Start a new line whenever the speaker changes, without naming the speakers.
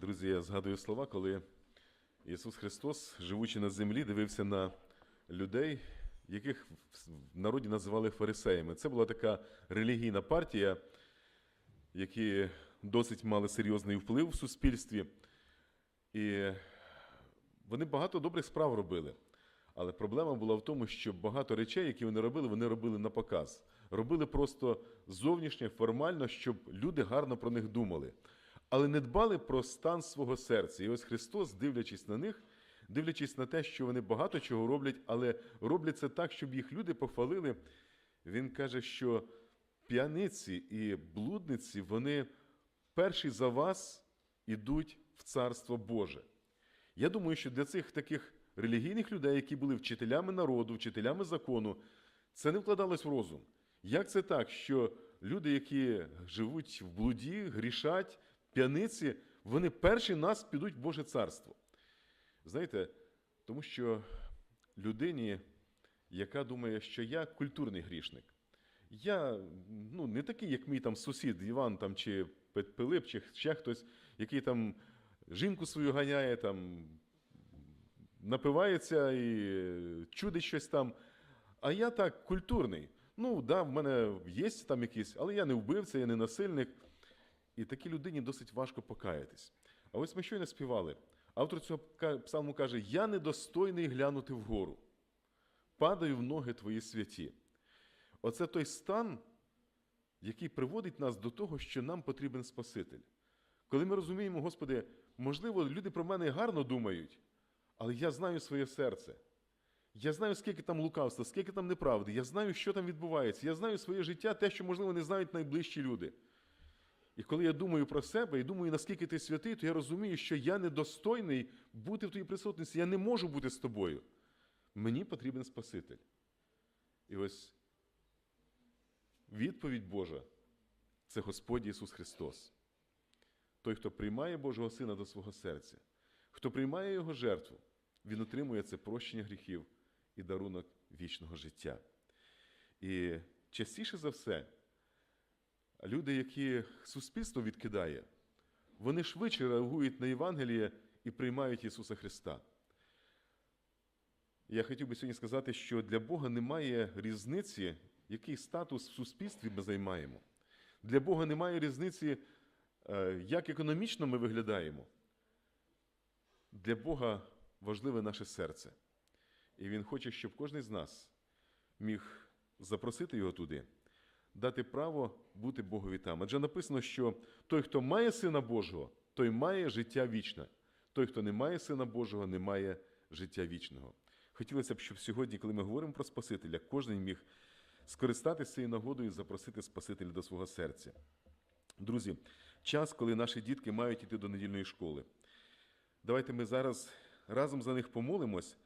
Друзі, я згадую слова, коли Ісус Христос, живучи на землі, дивився на людей, яких в народі називали фарисеями. Це була така релігійна партія, які досить мали серйозний вплив в суспільстві. І вони багато добрих справ робили. Але проблема була в тому, що багато речей, які вони робили, вони робили на показ. Робили просто зовнішнє, формально, щоб люди гарно про них думали. Але не дбали про стан свого серця. І ось Христос, дивлячись на них, дивлячись на те, що вони багато чого роблять, але роблять це так, щоб їх люди похвалили. Він каже, що п'яниці і блудниці, вони перші за вас ідуть в Царство Боже. Я думаю, що для цих таких релігійних людей, які були вчителями народу, вчителями закону, це не вкладалось в розум. Як це так, що люди, які живуть в блуді, грішать, п'яниці, вони перші нас підуть в Боже царство? Знаєте, тому що людині, яка думає, що я культурний грішник, я ну, не такий, як мій там сусід Іван там, чи Пилип, чи ще хтось, який там жінку свою ганяє, там, напивається і чудить щось там. А я так культурний. Ну, да, в мене є там якісь, але я не вбивця, я не насильник. І такій людині досить важко покаятись. А ось ми щойно співали. Автор цього псалму каже: Я недостойний глянути вгору, падаю в ноги твої святі. Оце той стан, який приводить нас до того, що нам потрібен Спаситель. Коли ми розуміємо, Господи, можливо, люди про мене гарно думають, але я знаю своє серце. Я знаю, скільки там лукавства, скільки там неправди. Я знаю, що там відбувається. Я знаю своє життя, те, що, можливо, не знають найближчі люди. І коли я думаю про себе і думаю, наскільки ти святий, то я розумію, що я недостойний бути в твоїй присутності. Я не можу бути з тобою. Мені потрібен Спаситель. І ось відповідь Божа це Господь Ісус Христос. Той, хто приймає Божого Сина до свого серця, хто приймає Його жертву, він отримує це прощення гріхів і дарунок вічного життя. І частіше за все, люди, які суспільство відкидає, вони швидше реагують на Євангеліє і приймають Ісуса Христа. Я хотів би сьогодні сказати, що для Бога немає різниці, який статус в суспільстві ми займаємо. Для Бога немає різниці, е, як економічно ми виглядаємо. Для Бога важливе наше серце. І Він хоче, щоб кожен з нас міг запросити його туди, дати право бути Богові там. Адже написано, що той, хто має Сина Божого, той має життя вічне. Той, хто не має Сина Божого, не має життя вічного. Хотілося б, щоб сьогодні, коли ми говоримо про Спасителя, кожен міг скористатися цією нагодою і запросити Спасителя до свого серця. Друзі, час, коли наші дітки мають йти до недільної школи. Давайте ми зараз разом за них помолимось,